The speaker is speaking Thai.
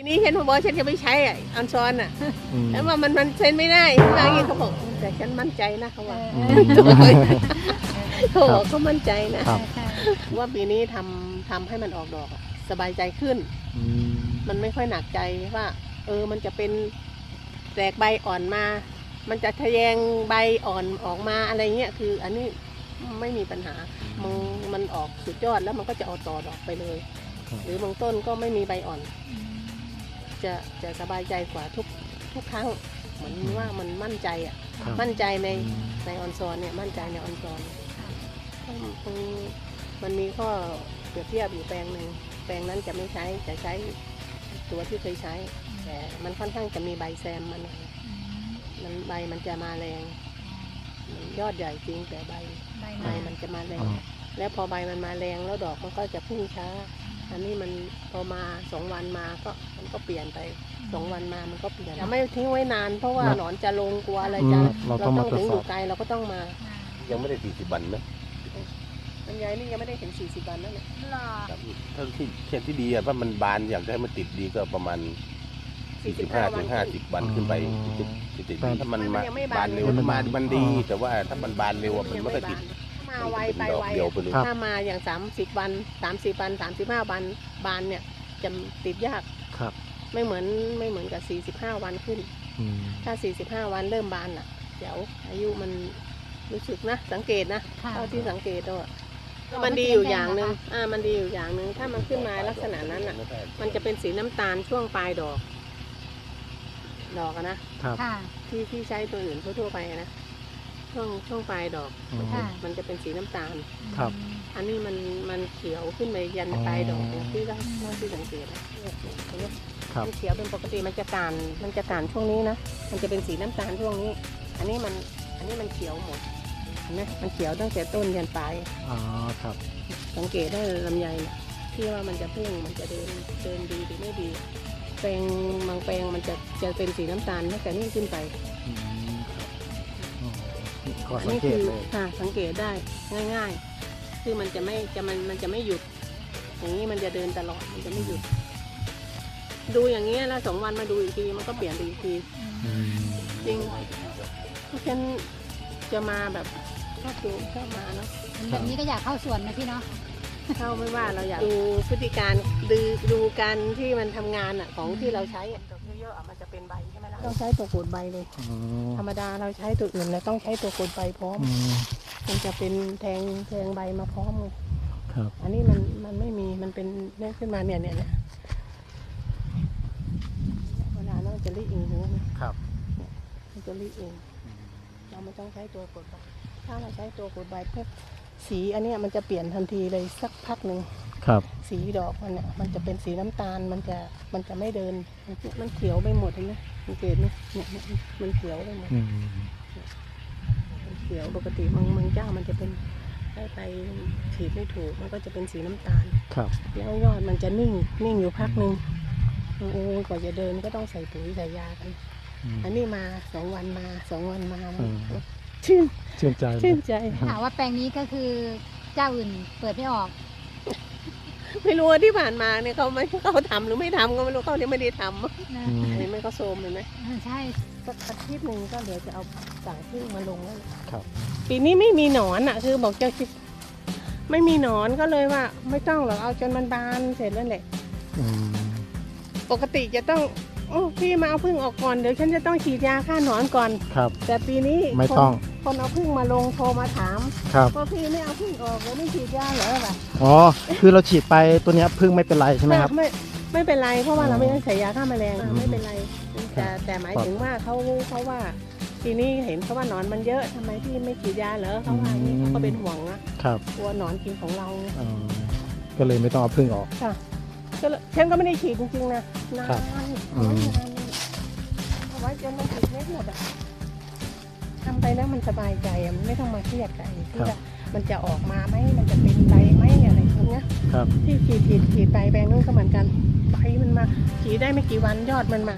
ทีนี้ฉันบอกว่าฉันจะไม่ใช้อะอันซอนอะอืมแล้วว่ามันมันเซ็นไม่ได้เขาว่าอย่างนี้เขาบอกแต่ฉันมั่นใจนะเขาว่าอืมเขาบอกเขามั่นใจนะครับว่าปีนี้ทำทำให้มันออกดอกอะสบายใจขึ้นอืมมันไม่ค่อยหนักใจว่า เออมันจะเป็นแตกใบอ่อนมา มันจะทะแยงใบอ่อนออกมาอะไรเงี้ยคือ อันนี้ไม่มีปัญหามันมันออกสุดยอดแล้วมันก็จะเอาต่อดอกไปเลยครับหรือบางต้นก็ไม่มีใบอ่อน จะจะสบายใจกว่าทุกทุกครั้งเหมือนว่ามันมั่นใจอะครับ มั่นใจในอืมในออนซอนเนี่ยมั่นใจในออนซอนก็คงมันมีข้อเปรียบเทียบอยู่แปลงหนึ่งแปลงนั้นจะไม่ใช้จะใช้ตัวที่เคยใช้ แต่มันค่อนข้างจะมีใบแซมมันหน่อยมันใบมันจะมาแรงมันยอดใหญ่จริงแต่ใบใบมันจะมาแรง อ๋อ แล้วพอใบมันมาแรงแล้วดอกมันก็จะพุ่งช้า อันนี้มันพอมาสองวันมาก็มันก็เปลี่ยนไปสองวันมามันก็เปลี่ยนอย่าไม่ทิ้งไว้นาน เพราะว่านะหนอนจะลงกลัวอะไรอืจะมเราต้องมาตรวจถึงสออบยู่ไกลเราก็ต้องมา ยังไม่ได้สี่สิบวันนะลำไยนี่ยังไม่ได้ถึง40วันนั่นแหละครับถ้าที่เช่นที่ดีอะว่ามันบานอยากจะให้มันติดดีก็ประมาณสี่สิบห้าถึงห้าสิบวันขึ้นไปอ๋อติดติดติดแต่ถ้ามันมันมายังไม่บานบานเร็วเลยมันมามันดีอ๋อแต่ว่าถ้ามันบานเร็วอะมันไม่ค่อยติดถ้า มาไวไปดอกไวเดียวไปเลยครับ ถ้ามาอย่าง30วัน30วัน35วันบานเนี่ยจะติดยากครับไม่เหมือนไม่เหมือนกับ45วันขึ้น อืมถ้า45วันเริ่มบานอะ เดี๋ยวอายุมันรู้สึกนะ สังเกตนะค่ะ เท่าที่สังเกตด้วยดอกมันมันดีอยู่อย่างหนึ่งแดงๆเหรอคะอ่ามันดีอยู่อย่างหนึ่งถ้ามันขึ้นมาลักษณะนั้นอะ มันจะเป็นสีน้ำตาลช่วงปลายดอก ดอกอะนะ ครับ ค่ะ ที่ที่ใช้ตัวอื่นทั่วๆไปอะนะ ช่วงช่วงปลายดอกอืมค่ะ มันจะเป็นสีน้ำตาล ครับ อันนี้มันมันเขียวขึ้นไปยันอ๋อปลายดอกเนี่ยที่เราเราที่สังเกตนะเนี่ยเห็นไหมครับ มันเขียวเป็นปกติมันจะกานมันจะกานช่วงนี้นะมันจะเป็นสีน้ำตาลช่วงนี้ อันนี้มันอันนี้มันเขียวหมดเห็นไหมมันเขียวตั้งแต่ต้นยันปลายอ๋อครับ สังเกตได้เลยลำไยเนี่ยที่ว่ามันจะพุ่งมันจะเดินเดินดีหรือไม่ดีแปลงบางแปลงมันจะจะเป็นสีน้ำตาลตั้งแต่นี้ขึ้นไป อืมครับอ๋อ ก็อันสังนี้เกคืตเลย ค่ะสังเกตได้ง่ายๆ คือมันจะไม่จะมันมันจะไม่หยุด อย่างนี้มันจะเดินตลอดมันจะไม่หยุด ดูอย่างนี้ยแล้วสองวันมาดูอีกทีมันก็เปลี่ยนไปอีกทีอืมจริงเพราะฉะนันจะมาแบบชอบดูชอบมาเนาะแบบนี้ก็อยากเข้าสวนนะพี่เนาะ เข้าไม่ว่าเราอยากดูพฤติการดูดูการที่มันทำงานอะของที่เราใช้อะดอกเยอะๆอะมันจะเป็นใบใช่ไหมล่ะต้องใช้ตัวโกดใบเลยอ๋อธรรมดาเราใช้ตัวอื่นเราต้องใช้ตัวโกดใบพร้อม อืมมันจะเป็นแทงแทงใบมาพร้อมเลยครับอันนี้มันมันไม่มีมันเป็นเนี่ยขึ้นมาเนี่ยเนี่ยเนี่ยเวลาเราจะรีดเองรู้ไหมครับ มันจะรีดเอง เราไม่ต้องใช้ตัวกดใบถ้าเราใช้ตัวกดใบปุ๊บ สีอันเนี้ยมันจะเปลี่ยนทันทีเลยสักพักหนึ่งครับ สีดอกมันเนี่ยมันจะเป็นสีน้ำตาลมันจะมันจะไม่เดินมันมันเขียวไปหมดเห็นไหมสังเกตไหมเนี่ยเนี่ยมันเขียวไปหมด อืม มันเขียวปกติบางบางเจ้ามันจะเป็นได้ไปฉีดไม่ถูกมันก็จะเป็นสีน้ำตาล ครับ แล้วยอดมันจะนิ่งนิ่งอยู่พักหนึ่งโอ้ยกว่าจะเดินก็ต้องใส่ปุ๋ยใส่ยากัน อืม อันนี้มาสองวันมาสองวันมาอืม ชื่นชื่นใจเลยชื่นใจ ถามว่าแปลงนี้ก็คือเจ้าอื่นเปิดไม่ออก ไม่รู้ว่าที่ผ่านมาเนี่ยเขาไม่เขาทำหรือไม่ทำก็ไม่รู้เขาเนี่ยไม่ได้ทำนะอืมเห็นไหมเขาโซมเห็นไหมอ่าใช่ สักอาทิตย์หนึ่งก็เหลือจะเอาสายพึ่งมาลงแล้วครับ ปีนี้ไม่มีหนอนอะ คือบอกเจ้าคิดไม่มีหนอนก็เลยว่า ไม่ต้องหรอกเอาจนมันบานเสร็จแล้วแหละ อืมปกติจะต้อง โอ้พี่มาเอาพึ่งออกก่อนเดี๋ยวฉันจะต้องฉีดยาฆ่าหนอนก่อน ครับ แต่ปีนี้ไม่ต้องคนคนเอาพึ่งมาลงโทรมาถามครับ ว่าพี่ไม่เอาพึ่งออกแล้วไม่ฉีดยาเหรอแบบอ๋อ คือเราฉีดไปตัวเนี้ยพึ่งไม่เป็นไรใช่ไหมครับ ไม่ไม่เป็นไรเพราะว่าเราไม่ได้ใส่ยาฆ่าแมลงอืมไม่เป็นไร แต่แต่หมายถึงว่าเขาเขาว่าทีนี้เห็นเขาว่าหนอนมันเยอะทำไมพี่ไม่ฉีดยาเหรอเขาว่าอย่างนี้เขาก็เป็นห่วงนะครับ กลัวหนอนกินของเราไง อ๋อก็เลยไม่ต้องเอาพึ่งออก ค่ะ ก็เลยฉันก็ไม่ได้ฉีดจริงๆนะนานครับเอาไว้นานเลยเอาไว้จนมันติดเม็ดหมดอะทำไปแล้วมันสบายใจอะมันไม่ต้องมาเครียดกับไอ้ที่ว่ามันจะออกมาไหมมันจะเป็นใบไหมอะไรพวกเนี้ยครับ ที่ฉีดฉีดฉีดไปแปลงนู้นก็เหมือนกันใบมันมาฉีดได้ไม่กี่วันยอดมันมา